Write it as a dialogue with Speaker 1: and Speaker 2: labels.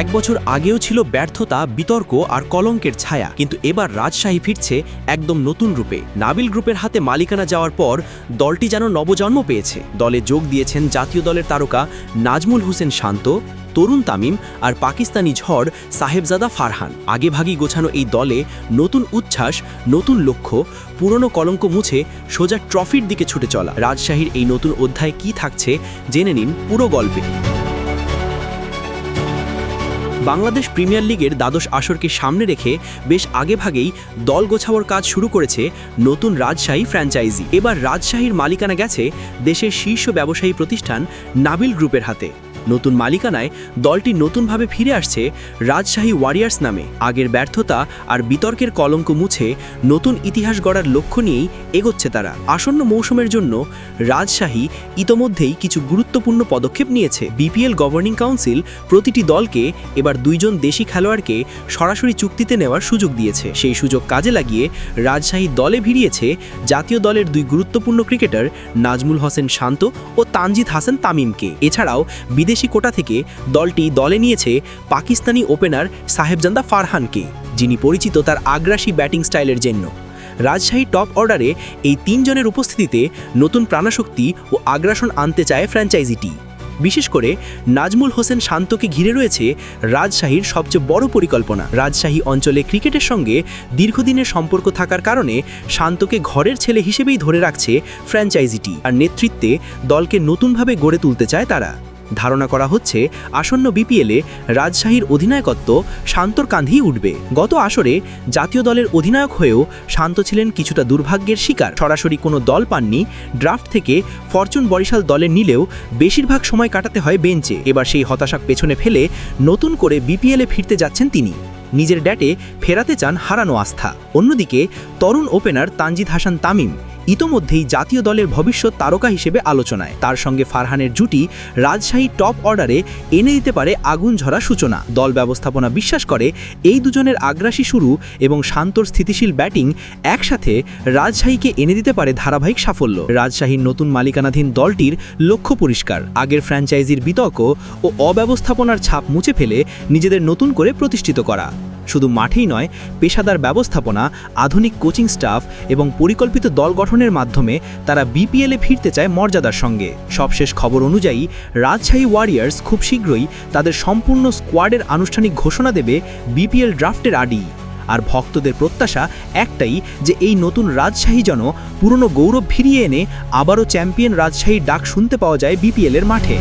Speaker 1: এক বছর আগেও ছিল ব্যর্থতা, বিতর্ক আর কলঙ্কের ছায়া, কিন্তু এবার রাজশাহী ফিরছে একদম নতুন রূপে। নাবিল গ্রুপের হাতে মালিকানা যাওয়ার পর দলটি যেন নবজন্ম পেয়েছে। দলে যোগ দিয়েছেন জাতীয় দলের তারকা নাজমুল হোসেন শান্ত, তরুণ তামিম আর পাকিস্তানি ঝড় সাহেবজাদা ফারহান। আগেভাগি গোছানো এই দলে নতুন উচ্ছ্বাস, নতুন লক্ষ্য, পুরনো কলঙ্ক মুছে সোজা ট্রফির দিকে ছুটে চলা। রাজশাহীর এই নতুন অধ্যায় কি থাকছে, জেনে নিন পুরো গল্পে। বাংলাদেশ প্রিমিয়ার লিগের দ্বাদশ আসরকে সামনে রেখে বেশ আগেভাগেই দল গোছাওয়ার কাজ শুরু করেছে নতুন রাজশাহী ফ্র্যাঞ্চাইজি। এবার রাজশাহীর মালিকানা গেছে দেশের শীর্ষ ব্যবসায়ী প্রতিষ্ঠান নাবিল গ্রুপের হাতে। নতুন মালিকানায় দলটি নতুনভাবে ফিরে আসছে রাজশাহী ওয়ারিয়ার্স নামে। আগের ব্যর্থতা আর বিতর্কের কলঙ্ক মুছে নতুন ইতিহাস গড়ার লক্ষ্য নিয়েই এগোচ্ছে তারা। আসন্ন মৌসুমের জন্য রাজশাহী ইতোমধ্যেই কিছু গুরুত্বপূর্ণ পদক্ষেপ নিয়েছে। বিপিএল গভর্নিং কাউন্সিল প্রতিটি দলকে এবার দুইজন দেশি খেলোয়াড়কে সরাসরি চুক্তিতে নেওয়ার সুযোগ দিয়েছে। সেই সুযোগ কাজে লাগিয়ে রাজশাহী দলে ভিড়িয়েছে জাতীয় দলের দুই গুরুত্বপূর্ণ ক্রিকেটার নাজমুল হোসেন শান্ত ও তানজিদ হাসান তামিমকে। এছাড়াও বিদেশি কোটা থেকে দলটি দলে নিয়েছে পাকিস্তানি ওপেনার সাহেবজান্দা ফারহানকে, যিনি পরিচিত তার আগ্রাসী ব্যাটিং স্টাইলের জন্য। রাজশাহী টপ অর্ডারে এই তিনজনের উপস্থিতিতে নতুন প্রাণশক্তি ও আগ্রাসন আনতে চায় ফ্র্যাঞ্চাইজিটি। বিশেষ করে নাজমুল হোসেন শান্তকে ঘিরে রয়েছে রাজশাহীর সবচেয়ে বড় পরিকল্পনা। রাজশাহী অঞ্চলে ক্রিকেটের সঙ্গে দীর্ঘদিনের সম্পর্ক থাকার কারণে শান্তকে ঘরের ছেলে হিসেবেই ধরে রাখছে ফ্র্যাঞ্চাইজিটি। আর নেতৃত্বে দলকে নতুনভাবে গড়ে তুলতে চায় তারা। ধারণা করা হচ্ছে আসন্ন বিপিএলে রাজশাহীর অধিনায়কত্ব শান্তর কাঁধেই উঠবে। গত আসরে জাতীয় দলের অধিনায়ক হয়েও শান্ত ছিলেন কিছুটা দুর্ভাগ্যের শিকার। সরাসরি কোনো দল পাননি, ড্রাফট থেকে ফরচুন বরিশাল দলে নিলেও বেশিরভাগ সময় কাটাতে হয় বেঞ্চে। এবার সেই হতাশা পেছনে ফেলে নতুন করে বিপিএলে ফিরতে যাচ্ছেন তিনি। নিজের ড্যাটে ফেরাতে চান হারানো আস্থা। অন্যদিকে তরুণ ওপেনার তানজিদ হাসান তামিম ইতোমধ্যেই জাতীয় দলের ভবিষ্যৎ তারকা হিসেবে আলোচনায়। তার সঙ্গে ফারহানের জুটি রাজশাহী টপ অর্ডারে এনে দিতে পারে আগুন ঝরা সূচনা। দল ব্যবস্থাপনা বিশ্বাস করে, এই দুজনের আগ্রাসী শুরু এবং শান্তর স্থিতিশীল ব্যাটিং একসাথে রাজশাহীকে এনে দিতে পারে ধারাবাহিক সাফল্য। রাজশাহীর নতুন মালিকানাধীন দলটির লক্ষ্য পরিষ্কার। আগের ফ্র্যাঞ্চাইজির বিতর্ক ও অব্যবস্থাপনার ছাপ মুছে ফেলে নিজেদের নতুন করে প্রতিষ্ঠিত করা। শুধু মাঠেই নয়, পেশাদার ব্যবস্থাপনা, আধুনিক কোচিং স্টাফ এবং পরিকল্পিত দল গঠনের মাধ্যমে তারা বিপিএলে ফিরতে চায় মর্যাদার সঙ্গে। সবশেষ খবর অনুযায়ী, রাজশাহী ওয়ারিয়ার্স খুব শীঘ্রই তাদের সম্পূর্ণ স্কোয়াডের আনুষ্ঠানিক ঘোষণা দেবে বিপিএল ড্রাফটের আডি। আর ভক্তদের প্রত্যাশা একটাই যে এই নতুন রাজশাহী যেন পুরনো গৌরব ফিরিয়ে এনে আবারও চ্যাম্পিয়ন রাজশাহীর ডাক শুনতে পাওয়া যায় বিপিএলের মাঠে।